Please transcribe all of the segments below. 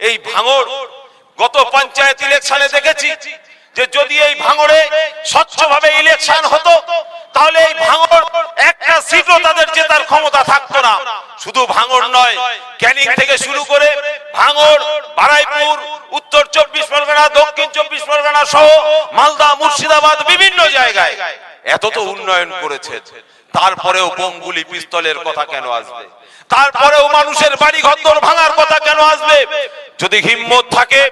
এই ভাঙর গত পঞ্চায়েত ইলেকশনে দেখেছি যে যদি এই ভাঙড়ে স্বচ্ছভাবে ইলেকশন হতো, তাহলে এই ভাঙড় একটা সিটও তাদের জেতার ক্ষমতা থাকতো না। শুধু ভাঙড় নয়, ক্যানিং থেকে শুরু করে ভাঙড় বারাইপুর, উত্তর চব্বিশ পরগনা, দক্ষিণ চব্বিশ পরগনা সহ মালদা, মুর্শিদাবাদ বিভিন্ন জায়গায়। এত তো উন্নয়ন করেছে। তারপরেও বোমগুলি পিস্তলের কথা কেন আসবে? তারপরেও মানুষের বাড়ি ঘর ভাঙার কথা কেন আসবে? যদি হিম্মত থাকে,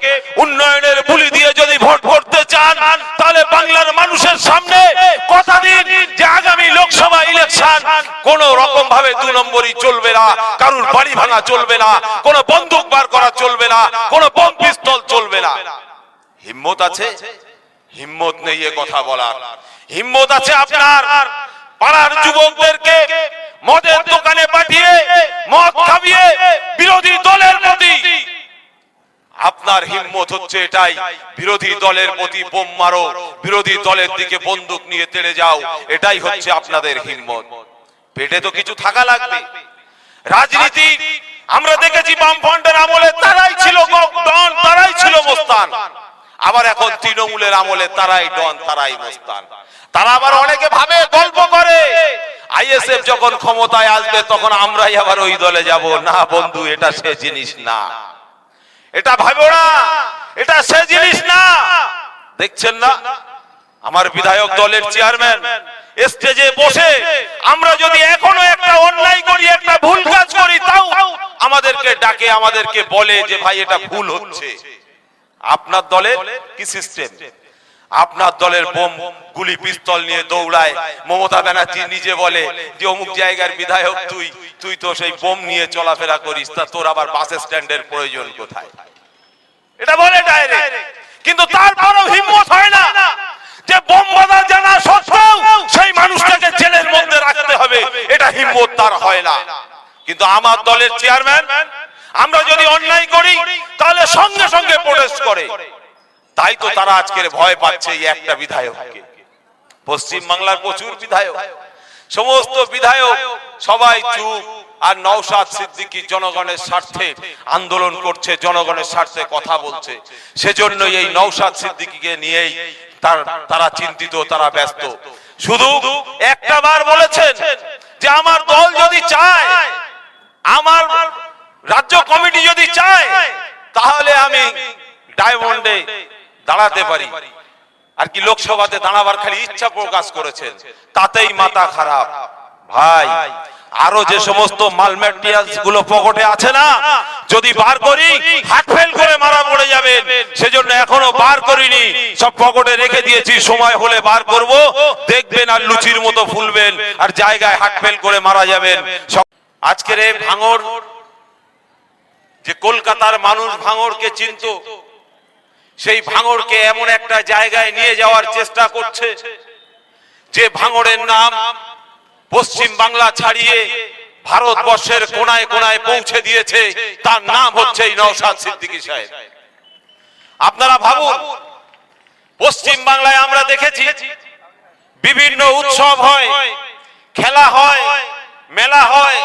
উন্নয়নের বুলি দিয়ে যদি ভোট ভরতে চান, তাহলে বাংলার মানুষের সামনে কথা দিন যে আগামী লোকসভা ইলেকশন কোন রকম ভাবে দু নম্বরই চলবে না, কারুর বাড়ি ভাঙা চলবে না, কোন বন্দুক বার করা চলবে না, কোন বম পিস্তল চলবে না। হিম্মত আছে? হিম্মত নেই এ কথা বলার। হিম্মত আছে আপনার। পাড়ার যুবকদেরকে মদের দোকানে পাঠিয়ে, মদ খাবিয়ে বিরোধী দলের প্রতি। আপনার হিম্মত হচ্ছে এটাই, বিরোধী দলের প্রতি বোম মারো, বিরোধী দলের দিকে বন্দুক নিয়ে তেড়ে যাও, এটাই হচ্ছে আপনাদের হিম্মত। পেটে তো কিছু থাকা লাগবে। রাজনীতি, আমরা দেখেছি বামফ্রন্টের আমলে তারাই ছিল তারাই ছিল মোস্তান। আবার এখন তৃণমূলের আমলে তারাই ডন, তারাই মোস্তান। তারা আবার অনেকে ভাবে, গল্প করে। আইএসএফ যখন ক্ষমতায় আসবে, তখন আমরাই আবার ওই দলে যাব। না বন্ধু, এটা সে জিনিস না। এটা ভাবো না। এটা সে জিনিস না। দেখছেন না? আমার বিধায়ক দলের চেয়ারম্যান স্টেজে বসে আমরা যদি এখনও একটা অন্যায় করি, একটা ভুল কাজ করি, তাও আমাদেরকে ডাকে, আমাদেরকে বলে যে, ভাই, এটা ভুল হচ্ছে। আপনার দলের কি সিস্টেম আপনার দলের বোম গুলি, পিস্তল নিয়ে দৌড়ায়। মমতা ব্যানার্জি নিজে বলে যে, অমুক জায়গার বিধায়ক তুই তুই তো সেই বোম নিয়ে চলাফেরা করিস, তা তোর আবার বাস স্ট্যান্ডের প্রয়োজন কোথায়? এটা বলে ডাইরেক্ট কিন্তু তারপরেও হিম্মত হয় না যে, বোম বাঁধা জানা সত্ত্বেও সেই মানুষটাকে জেলের মধ্যে রাখতে হবে। এটা হিম্মত তার হয় না। কিন্তু আমার দলের চেয়ারম্যান আমরা যদি অন্যায় করি তাহলে সঙ্গে সঙ্গে প্রোটেস্ট করে। তাই তো তারা আজকের ভয় পাচ্ছে এই একটা বিধায়ককে। পশ্চিম বাংলার প্রচুর বিধায়ক। সমস্ত বিধায়ক সবাই চুপ আর নওশাদ সিদ্দিকী জনগণের স্বার্থে আন্দোলন করছে জনগণের স্বার্থে কথা বলছে। সেজন্য এই নওশাদ সিদ্দিকীকে নিয়েই তার তারা চিন্তিত তারা ব্যস্ত। শুধু একটা বার বলেছেন যে আমার দল যদি চায় আমার রাজ্য কমিটি যদি চায়, তাহলে আমি ডায়মন্ডে দাঁড়াতে পারি। আর কি লোকসভাতে দাঁড়াবার খালি ইচ্ছা প্রকাশ করেছেন, তাতেই মাথা খারাপ। ভাই, আরও যে সমস্ত মালগুলো পকেটে আছে না, যদি বার করি হাট ফেল করে মারা পড়ে যাবেন। সেজন্য এখনও বার করিনি, সব পকেটে রেখে দিয়েছি, সময় হলে বার করব। দেখবেন আর লুচির মতো ফুলবেন, আর জায়গায় হাট ফেল করে মারা যাবেন। আজকের এই ভাঙর যে কলকাতার মানুষ ভাঙরকে চিনত, সেই ভাঙরকে এমন একটা জায়গায় নিয়ে যাওয়ার চেষ্টা করছে, যে ভাঙরের নাম পশ্চিম বাংলা ছাড়িয়ে ভারতবর্ষের কোনায় কোনায় পৌঁছে দিয়েছে, তার নাম হচ্ছে এই নওশাদ সিদ্দিকী সাহেব। আপনারা ভাবুন, পশ্চিম বাংলায় আমরা দেখেছি বিভিন্ন উৎসব হয়, খেলা হয়, মেলা হয়,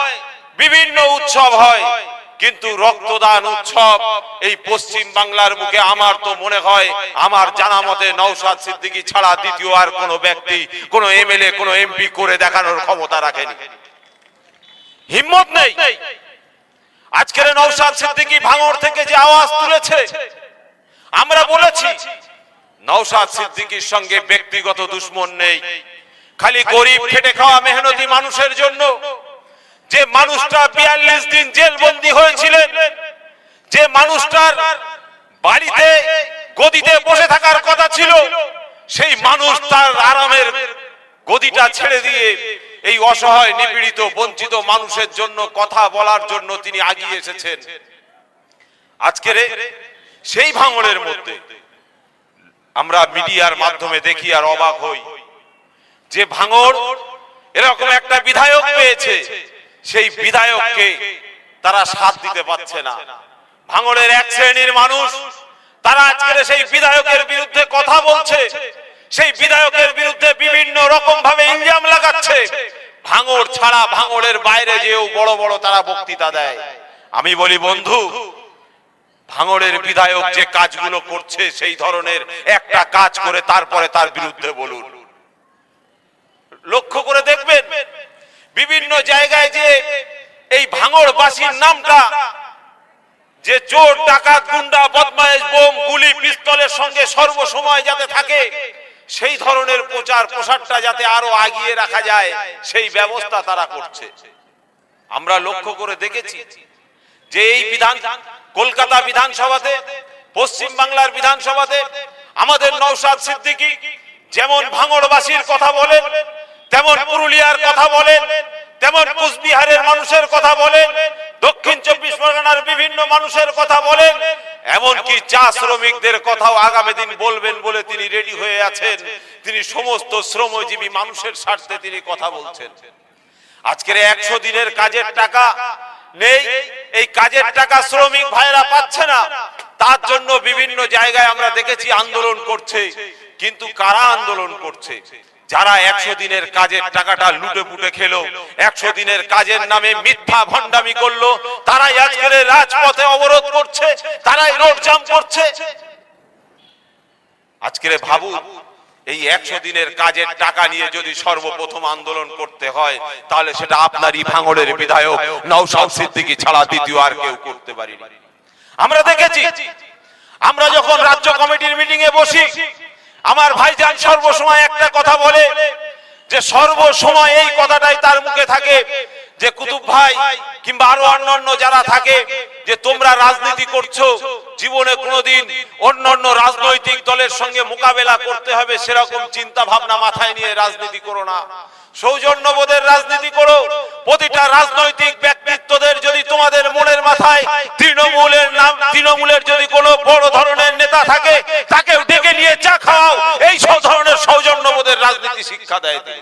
বিভিন্ন উৎসব হয়। কিন্তু রক্তদান উৎসব এই পশ্চিম বাংলার মুখে আমার তো মনে হয়, আমার জানা মতে নৌসাদ সিদ্দিকী ছাড়া দ্বিতীয় আর কোনো ব্যক্তি, কোনো এমএলএ, কোনো এমপি করে দেখানোর ক্ষমতা রাখেনি। হিম্মত নেই। আজকের নৌসাদ সিদ্দিকী ভাঙর থেকে যে আওয়াজ তুলেছে, আমরা বলেছি নৌসাদ সিদ্দিকীর সঙ্গে ব্যক্তিগত দুশ্মন নেই। খালি গরিব খেটে খাওয়া মেহনতি মানুষের জন্য যে মানুষটা বিয়াল্লিশ দিন জেলবন্দি হয়েছিলেন, যে মানুষটার বাড়িতে, গদিতে বসে থাকার কথা ছিল, সেই মানুষ তার আরামের গদিটা ছেড়ে দিয়ে এই অসহায়, নিপীড়িত, বঞ্চিত মানুষের জন্য কথা বলার জন্য তিনি আগিয়ে এসেছেন। আজকের সেই ভাঙনের মধ্যে আমরা মিডিয়ার মাধ্যমে দেখি আর অবাক হই। যে ভাঙর এরকম একটা বিধায়ক পেয়েছে সেই বিধায়ককে তারা সাথ দিতে পারছে না। ভাঙড়ের এক শ্রেণির মানুষ, তারা আজকের সেই বিধায়কের বিরুদ্ধে কথা বলছে, সেই বিধায়কের বিরুদ্ধে বিভিন্ন রকম ভাবে ইলজাম লাগাচ্ছে। ভাঙড় ছাড়া ভাঙড়ের বাইরে যেও বড় বড় তারা বক্তৃতা দেয়। আমি বলি, বন্ধু ভাঙড়ের বিধায়ক যে কাজগুলো করছে সেই ধরনের একটা কাজ করে তারপরে তার বিরুদ্ধে বলুন। লক্ষ্য করে দেখবেন বিভিন্ন জায়গায় যে এই ভাঙড়বাসীর নামটা, যে চোর, ডাকাত, গুন্ডা বদমাইশ বোম, গুলি, পিস্তলের সঙ্গে সর্বসময় যাতে থাকে, সেই ধরনের প্রচার প্রসারটা যাতে আরও আগিয়ে রাখা যায়, সেই ব্যবস্থা তারা করছে। আমরা লক্ষ্য করে দেখেছি যে এই বিধান কলকাতা বিধানসভাতে পশ্চিম বাংলার বিধানসভাতে আমাদের নৌসাদ সিদ্দিকী যেমন ভাঙড়বাসীর কথা বলেন তেমন পুরুলিয়ার কথা বলেন তেমন কুচবিহারের মানুষের কথা বলেন দক্ষিণ চব্বিশ পরগনার বিভিন্ন মানুষের কথা বলেন এমনকি চা শ্রমিকদের কথাও আগামী দিন বলবেন বলে তিনি রেডি হয়ে আছেন। তিনি সমস্ত শ্রমজীবী মানুষের স্বার্থে তিনি কথা বলছেন। আজকের একশো দিনের কাজের টাকা নেই এই কাজের টাকা শ্রমিক ভাইরা পাচ্ছে না। তার জন্য বিভিন্ন জায়গায় আমরা দেখেছি আন্দোলন করছে। কিন্তু কারা আন্দোলন করছে? যারা একশো দিনের কাজের টাকাটা লুটে পুটে খেলো, একশো দিনের কাজের নামে মিথ্যা ভণ্ডামি করল, তারাই আজকের রাজপথে অবরোধ করছে, তারাই রোড জাম করছে। আজকের ভাবুন, এই একশো দিনের কাজের টাকা নিয়ে যদি সর্বপ্রথম আন্দোলন করতে হয়, তাহলে সেটা আপনারই ভাঙড়ের বিধায়ক নৌসাদ সিদ্দিকী ছাড়া দ্বিতীয় আর কেউ করতে পারিনি। আমরা দেখেছি, আমরা যখন রাজ্য কমিটির মিটিং এ বসি আমার ভাইজান সর্বসময় একটা কথা বলে যে সর্বসময় এই কথাটাই তার মুখে থাকে যে কুতুব ভাই কিংবা আরও অন্যান্য যারা থাকে যে তোমরা রাজনীতি করছ, জীবনে কোনোদিন অন্যান্য রাজনৈতিক দলের সঙ্গে মোকাবেলা করতে হবে সেরকম চিন্তা ভাবনা মাথায় নিয়ে রাজনীতি করো না। সৌজন্যবোধের রাজনীতি করো, প্রতিটা রাজনৈতিক ব্যক্তিত্বদের যদি তোমাদের মনের মাথায় তৃণমূলের নাম তৃণমূলের যদি কোনো বড় ধরনের নেতা থাকে তাকে ডেকে নিয়ে চা খাওয়াও এই সব ধরনের সৌজন্যবোধের রাজনীতি শিক্ষা দেয় তিনি।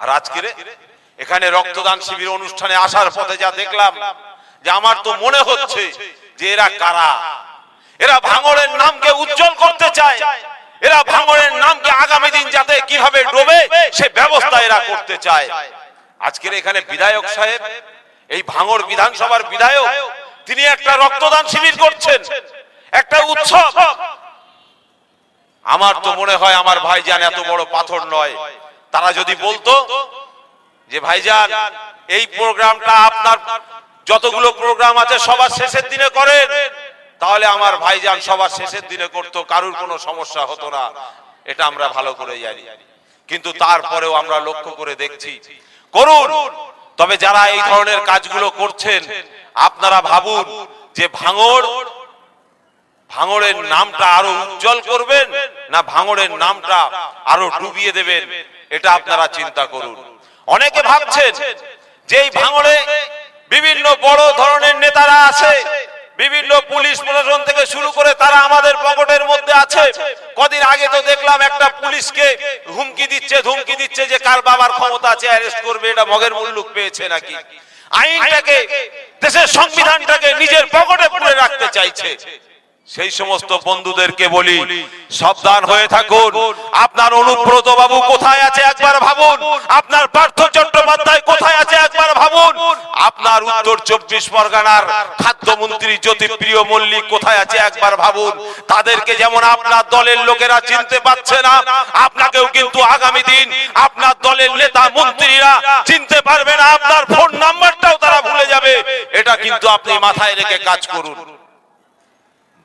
আর আজকে এখানে রক্তদান শিবির অনুষ্ঠানে আসার পথে যা দেখলাম, যে আমার তো মনে হচ্ছে যে এরা কারা? এরা ভাঙড়ের নামকে উজ্জ্বল করতে চায়। এরা ভাঙড়ের নামকে আগামী দিন যাতে কীভাবে ডোবে, সে ব্যবস্থা এরা করতে চায়। আজকের এখানে বিধায়ক সাহেব, এই ভাঙড় বিধানসভার বিধায়ক, তিনি একটা রক্তদান শিবির করছেন, একটা উৎসব। আমার তো মনে হয় আমার ভাইজান এত বড় পাথর নয়। তারা যদি বলতো যে, ভাইজান, এই প্রোগ্রামটা আপনার যতগুলো প্রোগ্রাম আছে সবার শেষের দিনে করেন। তাহলে আমার ভাইজান সবার শেষের দিনে করতো, কারুর কোনো সমস্যা হতো না। এটা আমরা ভালো করে জানি। কিন্তু তারপরেও আমরা লক্ষ্য করে দেখছি। করুন, তবে যারা এই ধরনের কাজগুলো করছেন, আপনারা ভাবুন যে ভাঙড় ভাঙড়ের নামটা আরও উজ্জ্বল করবেন না ভাঙড়ের নামটা আরও ডুবিয়ে দেবেন? এটা আপনারা চিন্তা করুন। অনেকে ভাবছেন যে ভাঙড়ে বিভিন্ন বড় ধরনের নেতারা আছে, বিভিন্ন পুলিশ প্রশাসন থেকে শুরু করে তারা আমাদের পকেটের মধ্যে আছে। কদিন আগে তো দেখলাম একটা পুলিশকে হুমকি দিচ্ছে, ধুমকি দিচ্ছে যে কার বাবার ক্ষমতা আছে, অ্যারেস্ট করবে, এটা মগের মুল্লুক পেয়েছে নাকি? আইনটাকে, দেশের সংবিধানটাকে নিজের পকেটে পুরে রাখতে চাইছে। সেই সমস্ত বন্ধুদেরকে বলি, সাবধান হয়ে থাকুন। আপনার অনুব্রত বাবু কোথায় আছে একবার ভাবুন। আপনার পার্থ চট্টোপাধ্যায় কোথায় আছে একবার ভাবুন। আপনার উত্তর চব্বিশ পরগনার খাদ্যমন্ত্রী জ্যোতিপ্রিয় মল্লিক কোথায় আছে একবার ভাবুন। তাদেরকে যেমন আপনার দলের লোকেরা চিনতে পারছে না, আপনাকেও কিন্তু আগামী দিন আপনার দলের নেতা মন্ত্রীরা চিনতে পারবে না। আপনার ফোন নাম্বারটাও তারা ভুলে যাবে। এটা কিন্তু আপনি মাথায় রেখে কাজ করুন।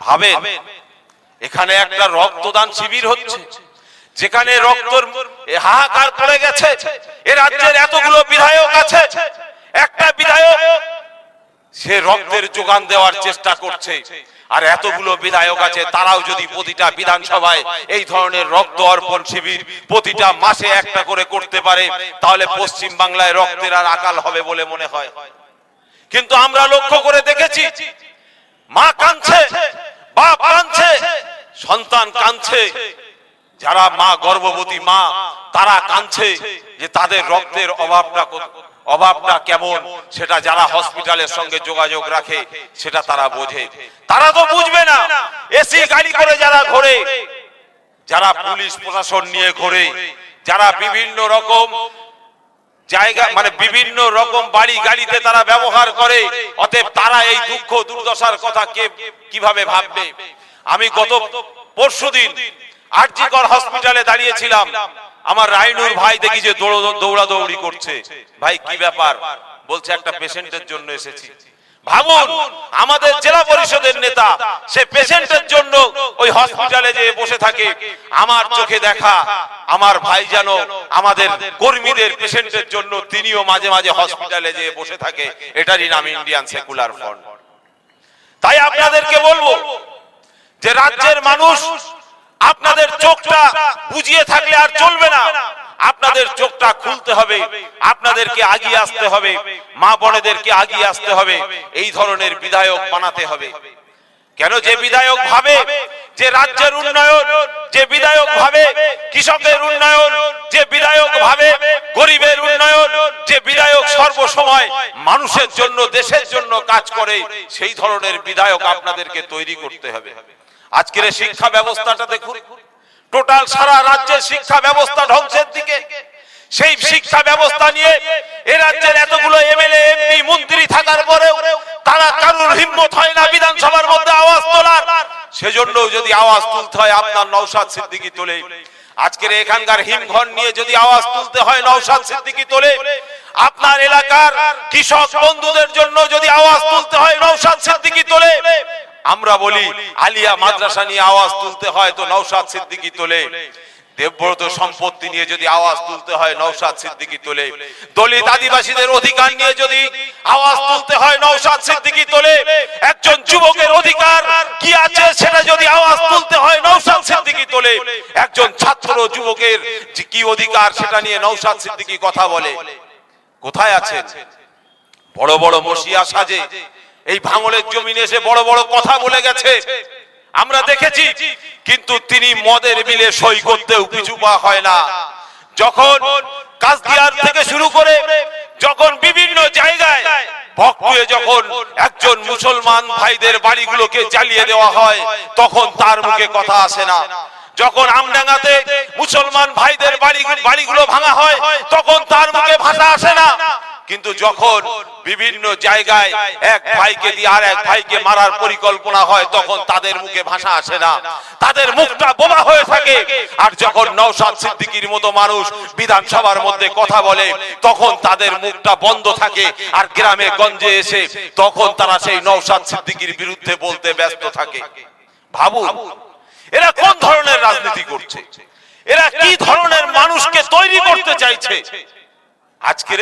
ভাবেন, এখানে একটা রক্তদান শিবির হচ্ছে, যেখানে রক্তর হাহাকার পড়ে গেছে, এ রাজ্যের এতগুলো বিধায়ক আছে, একটা বিধায়ক, সে রক্তের যোগান দেওয়ার চেষ্টা করছে, আর এতগুলো বিধায়ক আছে, তারাও যদি প্রতিটা বিধানসভায় এই ধরনের রক্ত অর্পণ শিবির প্রতিটা মাসে একটা করে করতে পারে, তাহলে পশ্চিম বাংলায় রক্তের আর আকাল হবে বলে মনে হয়। কিন্তু আমরা লক্ষ্য করে দেখেছি, মা কাঁদছে বাপ কাঁদছে, সন্তান কাঁদছে। যারা মা, গর্ভবতী মা, তারা কাঁদছে যে তাদের রক্তের অভাবটা অভাবটা কেমন, সেটা যারা হসপিটালের সঙ্গে যোগাযোগ রাখে, সেটা তারা বোঝে। তারা তো বুঝবে না, এসি গাড়ি করে যারা ঘোরে, যারা পুলিশ প্রশাসন নিয়ে ঘোরে, যারা বিভিন্ন রকম জায়গা মানে বিভিন্ন রকম বাড়ি গাড়িতে তারা ব্যবহার করে। অতএব তারা এই দুঃখ দুর্দশার কথা কে কীভাবে ভাববে? আমি গত পরশুদিন আরজিকর হসপিটালে দাঁড়িয়েছিলাম। আমার রাইনুর ভাই দেখি যে দৌড়- দৌড়াদৌড়ি করছে। ভাই, কি ব্যাপার? বলছে, একটা পেশেন্টের জন্য এসেছি। ভাবুন আমাদের জেলা পরিষদের নেতা সে পেশেন্টের জন্য ওই হসপিটালে যে বসে থাকে। আমার চোখে দেখা আমার ভাই যেন আমাদের কর্মীদের পেশেন্টের জন্য তিনিও মাঝে মাঝে হসপিটালে যে বসে থাকে। এটারই নাম ইন্ডিয়ান সেকুলার ফ্রন্ট। তাই আপনাদেরকে বলব যে রাজ্যের মানুষ আপনাদের চোখটা বুঝিয়ে থাকলে আর চলবে না। আপনাদের চোখটা খুলতে হবে আপনাদেরকে আগিয়ে আসতে হবে মা বোনেদেরকে আগিয়ে আসতে হবে এই ধরনের বিধায়ক বানাতে হবে। কেন যে বিধায়ক ভাবে? যে রাজ্যের উন্নয়ন যে বিধায়ক ভাবে কৃষকের উন্নয়ন যে বিধায়ক ভাবে গরিবের উন্নয়ন যে বিধায়ক সর্বসময় মানুষের জন্য দেশের জন্য কাজ করে সেই ধরনের বিধায়ক আপনাদেরকে তৈরি করতে হবে। আজকের শিক্ষা ব্যবস্থাটা দেখুন। টোটাল সারা রাজ্যের শিক্ষা ব্যবস্থা ধ্বংসের দিকে। সেই শিক্ষা ব্যবস্থা নিয়ে এ রাজ্যের এতগুলো এমএলএ, এমপি, মন্ত্রী থাকার পরেও তারা কারুর হিম্মত হয় না বিধানসভার মধ্যে আওয়াজ তোলার। সেজন্য যদি আওয়াজ তুলতে হয়, আপনার নৌসাদ সিদ্দিকি তোলে। আজকের এখানকার হিমঘর নিয়ে যদি আওয়াজ তুলতে হয় নৌসাদ সিদ্দিকি তোলে। আপনার এলাকার কৃষক বন্ধুদের জন্য যদি আওয়াজ তুলতে হয় নৌসাদ সিদ্দিকি তোলে। আমরা বলি আলিয়া মাদ্রাসা নিয়ে আওয়াজ তুলতে হয় তো নৌসাদ সিদ্দিকি তোলে। দেবব্রত সম্পত্তি নিয়ে যদি আওয়াজ তুলতে হয় নৌসাদ সিদ্দিকি তোলে। দলিত আদিবাসীদের অধিকার নিয়ে যদি আওয়াজ তুলতে হয় নৌসাদ সিদ্দিকি তোলে একজন যুবকের অধিকার কি আছে সেটা যদি আওয়াজ তুলতে হয় নৌসাদ সিদ্দিকি তোলে। একজন ছাত্র যুবকের কি অধিকার সেটা নিয়ে নৌসাদ সিদ্দিকি কথা বলে। কোথায় আছেন? বড় বড় মসিয়া সাজে। এই ভাঙলের জমিনে এসে বড় বড় কথা বলে গেছে। আমরা দেখেছি, কিন্তু তিনি মদের মিলে সই করতেও পিছু পা হয় না। যখন কাজদিয়ার থেকে শুরু করে, যখন বিভিন্ন জায়গায় ভক্তুয়ে যখন একজন মুসলমান ভাইদের বাড়িগুলোকে জ্বালিয়ে দেওয়া হয়, তখন তার মুখে কথা আসে না। যখন আমডাঙ্গাতে মুসলমান ভাইদের বাড়ি বাড়িগুলো ভাঙা হয়, তখন তার মুখে ভাষা আসে না। কিন্তু যখন বিভিন্ন জায়গায় এক ভাইকে দিয়ে আর এক ভাইকে মারার পরিকল্পনা হয়, তখন তাদের মুখে ভাষা আসে না। তাদের মুখটা বোমা হয়ে থাকে। আর যখন নওশাদ সিদ্দিকীর মতো মানুষ বিধানসভার মধ্যে কথা বলে, তখন তাদের মুখটা বন্ধ থাকে। আর গ্রামে গঞ্জে এসে তখন তারা সেই নওশাদ সিদ্দিকীর বিরুদ্ধে বলতে ব্যস্ত থাকে। ভাবুন, এরা কোন ধরনের রাজনীতি করছে? এরা কি ধরনের মানুষকে তৈরি করতে চাইছে? আজকের